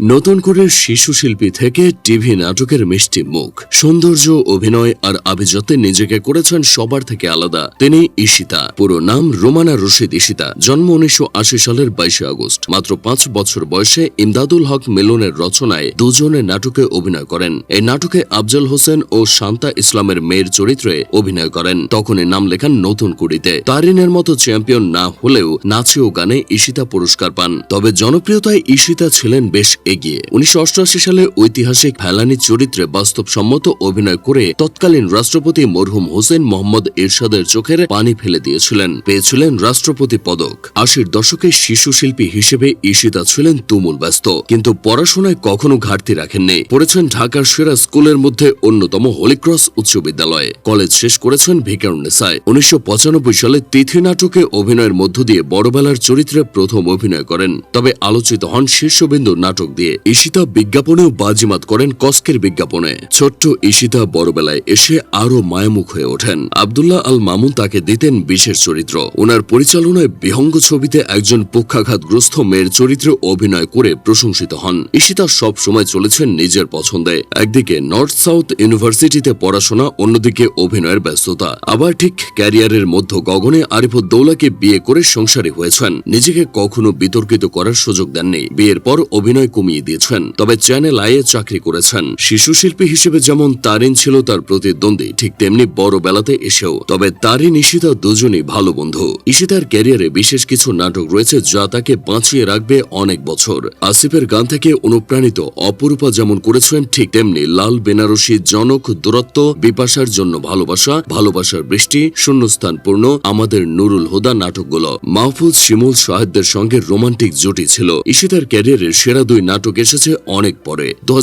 নতুন করে শিশু শিল্পী থেকে টিভি নাটকের মিষ্টি মুখ। সৌন্দর্য, অভিনয় আর আভিজাতে নিজেকে করেছেন সবার থেকে আলাদা। তিনি ঈশিতা, পুরো নাম রোমানা রশিদ ঈশিতা, জন্ম উনিশশো আশি সালের বাইশে আগস্ট। মাত্র পাঁচ বছর বয়সে ইমদাদুল হক মিলনের রচনায় দুজনে নাটকে অভিনয় করেন। এই নাটকে আফজল হোসেন ও শান্তা ইসলামের মেয়ের চরিত্রে অভিনয় করেন। তখনই নাম লেখান নতুন কুড়িতে। তারিনের মতো চ্যাম্পিয়ন না হলেও নাচে ও গানে ঈশিতা পুরস্কার পান। তবে জনপ্রিয়তায় ঈশিতা ছিলেন বেশ এগিয়ে। উনিশশো অষ্টআশি সালে ঐতিহাসিক ফেলানি চরিত্রে বাস্তবসম্মত অভিনয় করে তৎকালীন রাষ্ট্রপতি মরহুম হোসেন মোহাম্মদ এরশাদের চোখের পানি ফেলে দিয়েছিলেন। পেয়েছিলেন রাষ্ট্রপতি পদক। আশির দশকে শিশু শিল্পী হিসেবে ঈশিতা ছিলেন তুমুল ব্যস্ত, কিন্তু পড়াশোনায় কখনো ঘাটতি রাখেননি। পড়েছেন ঢাকার সেরা স্কুলের মধ্যে অন্যতম হলিক্রস উচ্চ বিদ্যালয়ে। কলেজ শেষ করেছেন ভিকারুন্নেসায় উনিশশো সালে তিথি নাটকে অভিনয়ের মধ্য দিয়ে বড়বেলার চরিত্রে প্রথম অভিনয় করেন। তবে আলোচিত হন শীর্ষবিন্দু নাটক দিয়ে ঈশিতা বিজ্ঞাপনেও বাজিমাত করেন কস্কের বিজ্ঞাপনে। ছোট্ট ঈশিতা বড়বেলায় এসে আরও মায়ামুখ হয়ে ওঠেন। আবদুল্লাহ আল মামুন তাকে দিতেন বিশেষ চরিত্র। ওনার পরিচালনায় বিহঙ্গ ছবিতে একজন পক্ষাঘাতগ্রস্ত মেয়ের চরিত্রে অভিনয় করে প্রশংসিত হন। ঈশিতা সব সময় চলেছেন নিজের পছন্দে। একদিকে নর্থ সাউথ ইউনিভার্সিটিতে পড়াশোনা, অন্যদিকে অভিনয়ের ব্যস্ততা। আবার ঠিক ক্যারিয়ারের মধ্য গগনে আরিফুদ্দৌলাকে বিয়ে করে সংসারী হয়েছেন। নিজেকে কখনো বিতর্কিত করার সুযোগ দেননি। বিয়ের পর অভিনয় কমিয়ে দিয়েছেন। তবে চ্যানেল আয়ে চাকরি করেছেন। শিশু শিল্পী হিসেবে যেমন তারিন ছিল তার প্রতিদ্বন্দ্বী, ঠিক তেমনি বড় বেলাতে এসেও। তবে তারিন, ঈশিতা দুজনই ভালো বন্ধু। ঈশিতার ক্যারিয়ারে বিশেষ কিছু নাটক রয়েছে যা তাকে বাঁচিয়ে রাখবে অনেক বছর। আসিফের গান থেকে অনুপ্রাণিত অপরূপা যেমন করেছেন, ঠিক তেমনি লাল বেনারসি জনক দূরত্ব, বিপাশার জন্য ভালোবাসা, ভালোবাসার বৃষ্টি শূন্যস্থান পূর্ণ আমাদের নুরুল হুদা নাটকগুলো। মাহফুজ শিমুল শাহেদদের সঙ্গে রোমান্টিক জুটি ছিল। ঈশিতার ক্যারিয়ারের সেরা দুই নাটক এসেছে অনেক পরে। দু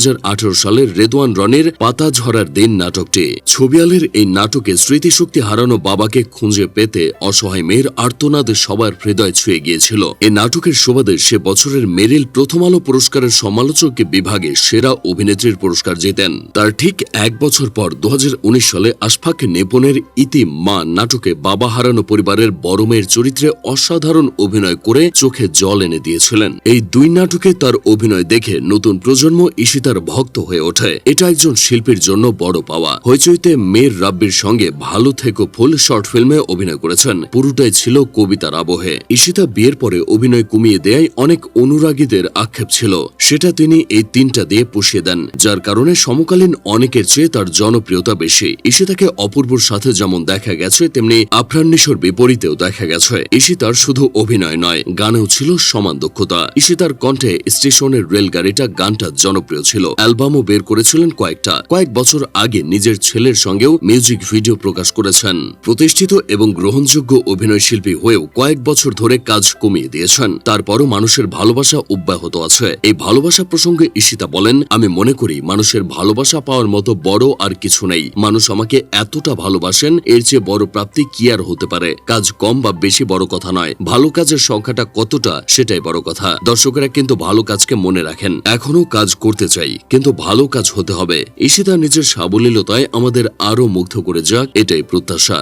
সালের রেদওয়ান রনের পাতা ঝরার দিন নাটকটি। ছবিয়ালের এই নাটকে স্মৃতিশক্তি হারানো বাবাকে খুঁজে পেতে অসহায় মেয়ের আর্তনাদ সবার হৃদয় ছুঁয়ে গিয়েছিল। এই নাটকের সুবাদে সে বছরের মেরিল প্রথম আলো পুরস্কারের সমালোচক বিভাগে সেরা অভিনেত্রীর পুরস্কার জেতেন। তার ঠিক এক বছর পর দু হাজার উনিশ সালে আশফাক নেপনের ইতি মা নাটকে বাবা হারানো পরিবারের বড় মেয়ের চরিত্রে অসাধারণ অভিনয় করে চোখে জল এনে দিয়েছিলেন। এই দুই নাটকে তার অভিনয় দেখে নতুন প্রজন্ম ঈশিতার ভক্ত হয়ে ওঠে। এটা একজন শিল্পীর জন্য বড় পাওয়া। হইচইতে মেয়ের রাব্বির সঙ্গে ভালো থেকে ফুল শর্ট ফিল্মে অভিনয় করেছেন। পুরোটাই ছিল কবিতার আবহে। ঈশিতা বিয়ের পরে অভিনয় কমিয়ে দেয় অনেক অনুরাগীদের আক্ষেপ ছিল। সেটা তিনি এই তিনটা দিয়ে পুষিয়ে দেন, যার কারণে সমকালীন অনেকের চেয়ে তার জনপ্রিয়তা বেশি। ঈশিতাকে অপূর্বর সাথে যেমন দেখা গেছে, তেমনি আফরান্নিশোর বিপরীতেও দেখা গেছে। ঈশিতার শুধু অভিনয় নয়, গানেও ছিল সমান দক্ষতা। ঈশিতার কণ্ঠে স্টেশনের রেলগাড়িটা গানটা জনপ্রিয় ছিল। অ্যালবামও বের করেছিলেন কয়েকটা। কয়েক বছর আগে নিজের ছেলের সঙ্গেও মিউজিক ভিডিও প্রকাশ করেছেন। প্রতিষ্ঠিত এবং গ্রহণযোগ্য অভিনয় শিল্পী হয়েও কয়েক বছর ধরে কাজ কমিয়ে দিয়েছেন। তারপরও মানুষের ভালোবাসা অব্যাহত আছে। এই ভালোবাসা প্রসঙ্গে ঈশিতা বলেন, আমি মনে করি মানুষের ভালোবাসা পাওয়ার মতো বড় আর কিছু নেই। মানুষ আমাকে এতটা ভালোবাসেন, এর চেয়ে বড় প্রাপ্তি কি আর হতে পারে? কাজ কম বা বেশি বড় কথা নয়। ভালো কাজের সংখ্যাটা কতটা, সেটাই বড় কথা। দর্শকেরা কিন্তু ভালো কাজকে মনে রাখেন। এখনও কাজ করতে চাই, কিন্তু ভালো কাজ হতে হবে। ঈশিতা নিজের সাবলীলতায় আমাদের আরও মুগ্ধ করে যাক, এটাই প্রত্যাশা।